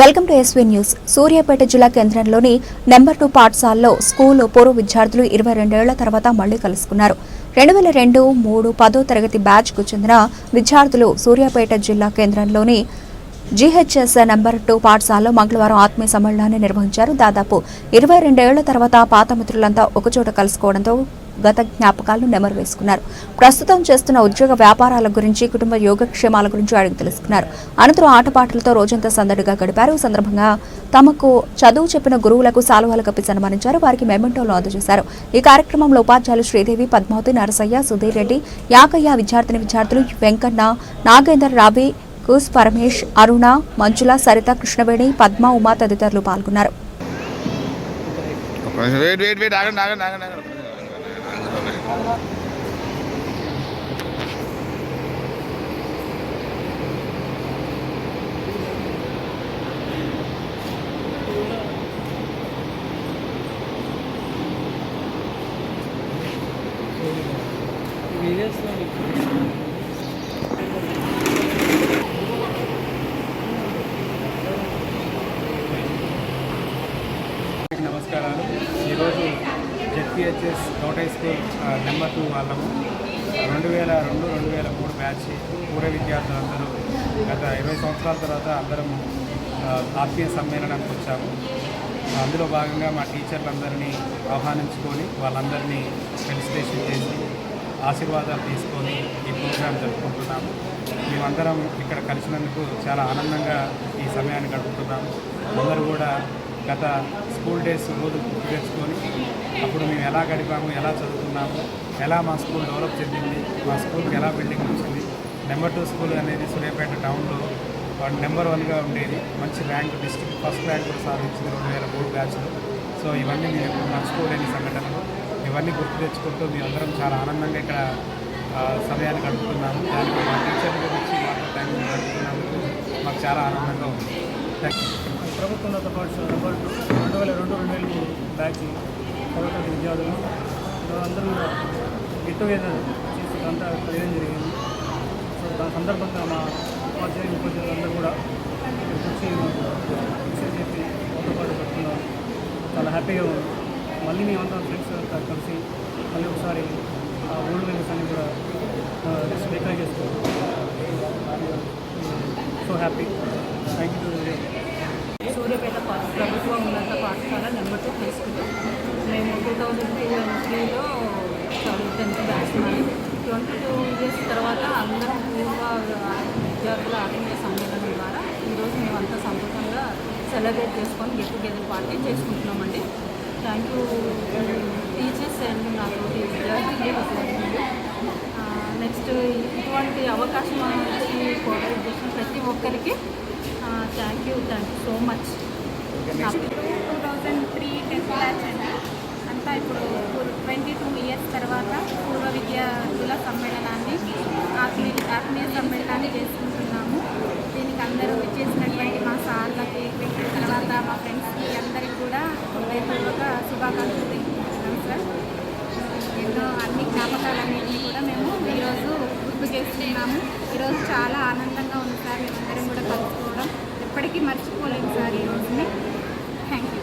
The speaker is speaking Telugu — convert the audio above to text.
Welcome to SV news. Suryapet జిల్లా కేంద్రంలోని నెంబర్ టూ పాఠశాలలో స్కూల్ పూర్వ విద్యార్థులు ఇరవై రెండేళ్ళ తర్వాత మళ్ళీ కలుసుకున్నారు. రెండు వేల రెండు మూడు పదో తరగతి బ్యాచ్కు చెందిన విద్యార్థులు సూర్యాపేట జిల్లా కేంద్రంలోని జీహెచ్ఎస్ నెంబర్ టూ పాఠశాలలో మంగళవారం ఆత్మీయ సమ్మేళనాన్ని నిర్వహించారు. దాదాపు ఇరవై రెండేళ్ళ తర్వాత పాత మిత్రులంతా ఒకచోట కలుసుకోవడంతో గత జ్ఞాపకాలను నెమరు వేసుకున్నారు. ప్రస్తుతం చేస్తున్న ఉద్యోగ వ్యాపారాల గురించి కుటుంబ యోగక్షేమాల గురించి అడిగి తెలుసుకున్నారు. అనంతరం ఆటపాటలతో రోజంతా సందడిగా గడిపారు. సందర్భంగా తమకు చదువు చెప్పిన గురువులకు సాలువాలు కప్పి సన్మానించారు. వారికి మెమెంటోలు అందజేశారు. ఈ కార్యక్రమంలో ఉపాధ్యాయులు శ్రీదేవి పద్మావతి నరసయ్య సుధీర్ రెడ్డి యాకయ్య విద్యార్థిని విద్యార్థులు వెంకన్న నాగేందర్ రావి కూస్ పరమేష్ అరుణ మంజుల సరిత కృష్ణవేణి పద్మ ఉమా తదితరులు పాల్గొన్నారు. ね。見れそうに జెడ్పిహెచ్ఎస్ నోట్ హై స్కూల్ నెంబర్ టూ వాళ్ళము. రెండు వేల రెండు రెండు వేల మూడు బ్యాచ్ పూర్వ విద్యార్థులందరూ గత ఇరవై సంవత్సరాల తర్వాత అందరము ఆత్మీయ సమ్మేళనానికి వచ్చాము. అందులో భాగంగా మా టీచర్లందరినీ ఆహ్వానించుకొని వాళ్ళందరినీ ఫెలిసిటేషన్ చేసి ఆశీర్వాదాలు తీసుకొని ఈ ప్రోగ్రాం జరుపుకుంటున్నాము. మేమందరం ఇక్కడ కలిసినందుకు చాలా ఆనందంగా ఈ సమయాన్ని గడుపుతున్నాము. అందరూ కూడా గత స్కూల్ డేస్ రోజు గుర్తు తెచ్చుకొని అప్పుడు మేము ఎలా గడిపాము ఎలా చదువుకున్నాము ఎలా మా స్కూల్ డెవలప్ చెందింది మా స్కూల్కి ఎలా బిల్డింగ్ వచ్చింది నెంబర్ టూ స్కూల్ అనేది సూర్యాపేట టౌన్లో వాడు నెంబర్ వన్గా ఉండేది. మంచి ర్యాంక్ డిస్ట్రిక్ట్ ఫస్ట్ ర్యాంక్ కూడా సాధించింది రెండు వేల మూడు బ్యాచ్లో. సో ఇవన్నీ మేము మర్చిపోలేని సంఘటనలు. ఇవన్నీ గుర్తు తెచ్చుకుంటూ మేము అందరం చాలా ఆనందంగా ఇక్కడ సమయాన్ని గడుపుతున్నాము. దానికి మా టీచర్ గురించి మాకు టైం గడుపుతున్నందుకు మాకు చాలా ఆనందంగా ఉంది. ప్రభుత్వోన్నత పాఠశాల నెంబర్ టూ రెండు వేల రెండు రెండు వేల మూడు బ్యాచ్ చదువుతున్న విద్యార్థులు. అందరూ గెట్ టుగెదర్ చేసి అంతా చేయడం జరిగింది. సో దాని సందర్భంగా మా ఉపాధ్యాయులు ఉపాధ్యాయులు అందరూ కూడా ఇక్కడికి వచ్చి విషయం చెప్పి మాతో పాటు పెట్టుకున్నారు చాలా హ్యాపీగా ఉంది. మళ్ళీ మేమంతా ఫ్రెండ్స్ కలిసి మళ్ళీ ఒకసారి ఆ ఓల్డ్ మెమరీస్ అన్ని కూడా రికగ్నైజ్ చేసుకోవాలి so happy thank you Suryapet పా- ప్రభుత్వ ఉన్నత పాఠశాల నెంబర్ టూ హై స్కూల్ మేము టూ థౌజండ్ త్రీలో చదువు ట్వంటీ టూ ఇయర్స్ తర్వాత అందరం పూర్వ విద్యార్థుల ఆత్మీయ సమ్మేళనం ద్వారా ఈరోజు మేమంతా సంతోషంగా సెలబ్రేట్ చేసుకొని గెట్ టుగెదర్ పార్టీ చేసుకుంటున్నామండి. థ్యాంక్ యూ టీచర్స్ అండ్ నాకు విద్యార్థులు నెక్స్ట్ ఇటువంటి అవకాశం ఇచ్చి కోఆపరేట్ చేసిన ప్రతి ఒక్కరికి thank you thank you so much two thousand three tenth batch అండి. అంతా ఇప్పుడు ట్వంటీ టూ ఇయర్స్ తర్వాత సమ్మేళనాన్ని ఆత్మీయ ఆత్మీయ సమ్మేళనాన్ని చేసుకుంటున్నాము. దీనికి అందరూ వచ్చేసినటువంటి మా సార్లకి తర్వాత మా ఫ్రెండ్స్కి అందరికీ కూడా హృదయపూర్వక శుభాకాంక్షలు తెలుపుకుంటున్నాం సార్. ఎన్నో అన్ని జ్ఞాపకాలన్నింటినీ కూడా మేము ఈరోజు గుర్తు చేస్తున్నాము ఈరోజు చాలా ఆనందంగా ఉంది సార్. మేమందరం కూడా కలుసుకోవడం ఎప్పటికీ మర్చిపోలేము సార్ ఈ రోజుని. Thank you